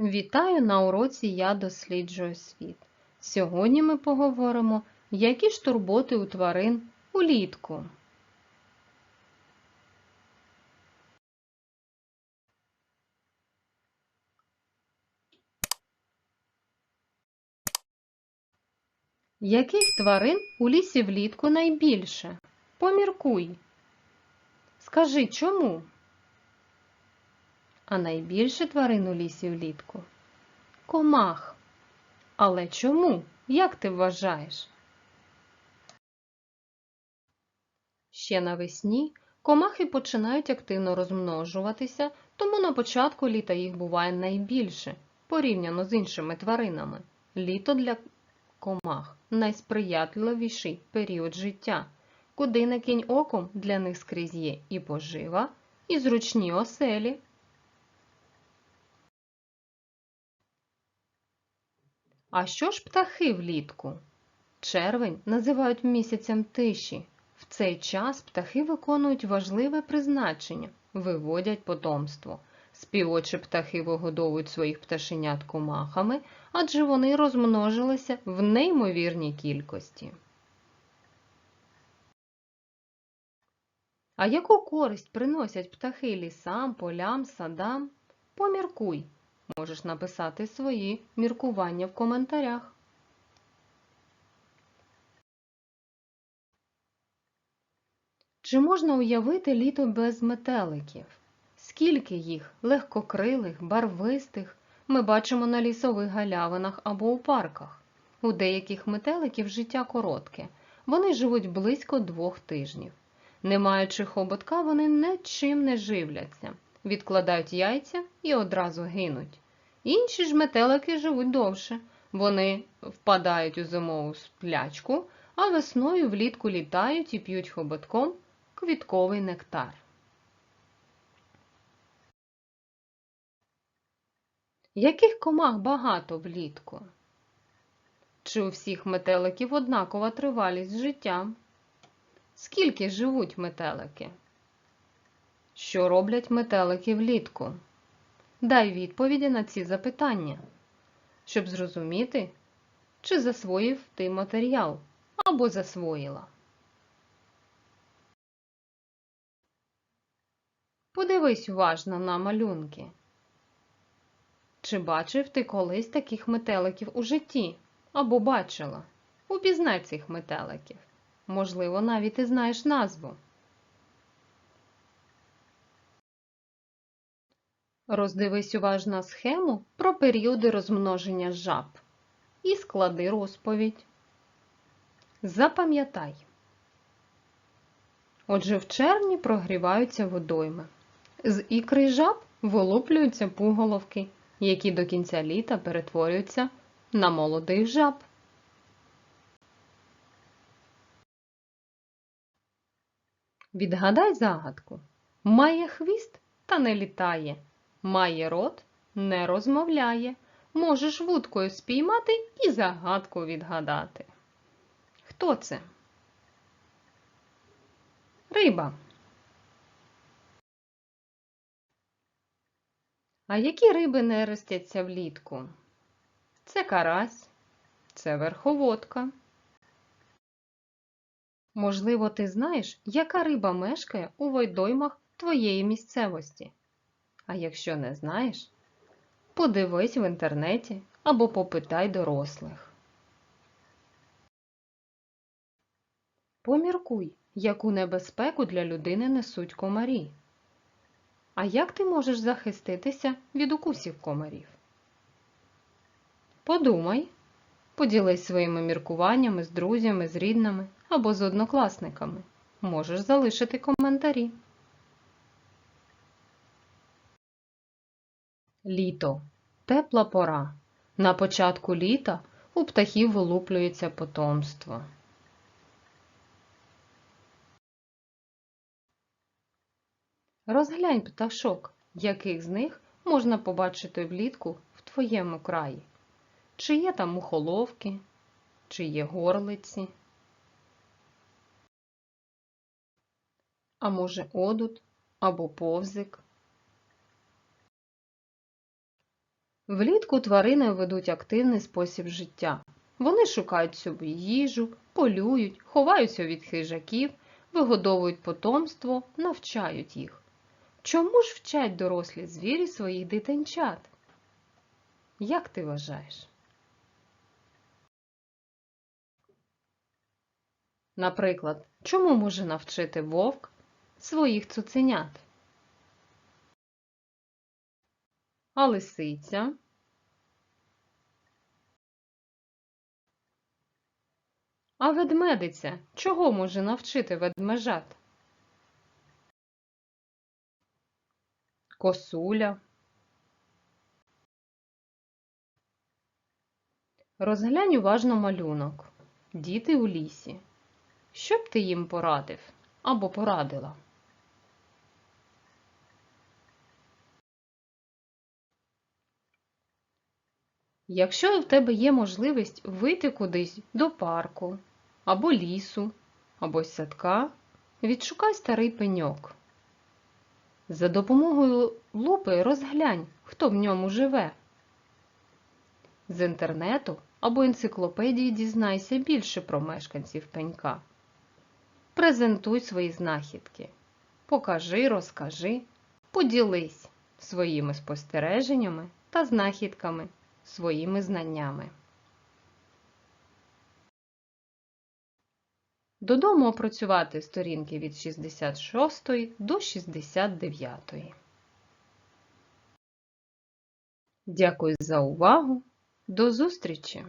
Вітаю на уроці Я досліджую світ. Сьогодні ми поговоримо, які ж турботи у тварин улітку. Яких тварин у лісі влітку найбільше? Поміркуй. Скажи, чому? А найбільше тварин у лісі влітку? Комах. Але чому? Як ти вважаєш? Ще навесні комахи починають активно розмножуватися, тому на початку літа їх буває найбільше, порівняно з іншими тваринами. Літо для комах найсприятливіший період життя, куди не кинь оком для них скрізь є і пожива, і зручні оселі. А що ж птахи влітку? Червень називають місяцем тиші. В цей час птахи виконують важливе призначення, виводять потомство. Співочі птахи вигодовують своїх пташенят комахами, адже вони розмножилися в неймовірній кількості. А яку користь приносять птахи лісам, полям, садам? Поміркуй. Можеш написати свої міркування в коментарях. Чи можна уявити літо без метеликів? Скільки їх легкокрилих, барвистих ми бачимо на лісових галявинах або у парках? У деяких метеликів життя коротке. Вони живуть близько двох тижнів. Не маючи хоботка, вони нічим не живляться, відкладають яйця і одразу гинуть. Інші ж метелики живуть довше. Вони впадають у зимову сплячку, а весною влітку літають і п'ють хоботком квітковий нектар. Яких комах багато влітку? Чи у всіх метеликів однакова тривалість життя? Скільки живуть метелики? Що роблять метелики влітку? Дай відповіді на ці запитання, щоб зрозуміти, чи засвоїв ти матеріал або засвоїла. Подивись уважно на малюнки. Чи бачив ти колись таких метеликів у житті? Або бачила? Упізнай цих метеликів. Можливо, навіть ти знаєш назву. Роздивись уважно схему про періоди розмноження жаб і склади розповідь. Запам'ятай. Отже, в червні прогріваються водойми. З ікри жаб вилуплюються пуголовки, які до кінця літа перетворюються на молодих жаб. Відгадай загадку. Має хвіст та не літає. Має рот, не розмовляє. Можеш вудкою спіймати і загадку відгадати. Хто це? Риба. А які риби не ростяться влітку? Це карась, це верховодка. Можливо, ти знаєш, яка риба мешкає у водоймах твоєї місцевості. А якщо не знаєш, подивись в інтернеті або попитай дорослих. Поміркуй, яку небезпеку для людини несуть комарі. А як ти можеш захиститися від укусів комарів? Подумай, поділись своїми міркуваннями з друзями, з рідними або з однокласниками. Можеш залишити коментарі. Літо тепла пора. На початку літа у птахів вилуплюється потомство. Розглянь пташок, яких з них можна побачити влітку в твоєму краї. Чи є там мухоловки, чи є горлиці, а може одут або повзик. Влітку тварини ведуть активний спосіб життя. Вони шукають собі їжу, полюють, ховаються від хижаків, вигодовують потомство, навчають їх. Чому ж вчать дорослі звірі своїх дитинчат? Як ти вважаєш? Наприклад, чому може навчити вовк своїх цуценят? А лисиця? А ведмедиця чого може навчити ведмежат? Косуля. Розглянь уважно малюнок. Діти у лісі. Що б ти їм порадив або порадила? Якщо в тебе є можливість вийти кудись до парку, або лісу, або садка, відшукай старий пеньок. За допомогою лупи розглянь, хто в ньому живе. З інтернету або енциклопедії дізнайся більше про мешканців пенька. Презентуй свої знахідки. Покажи, розкажи, поділись своїми спостереженнями та знахідками, своїми знаннями. Додому опрацювати сторінки від 66 до 69. Дякую за увагу. До зустрічі!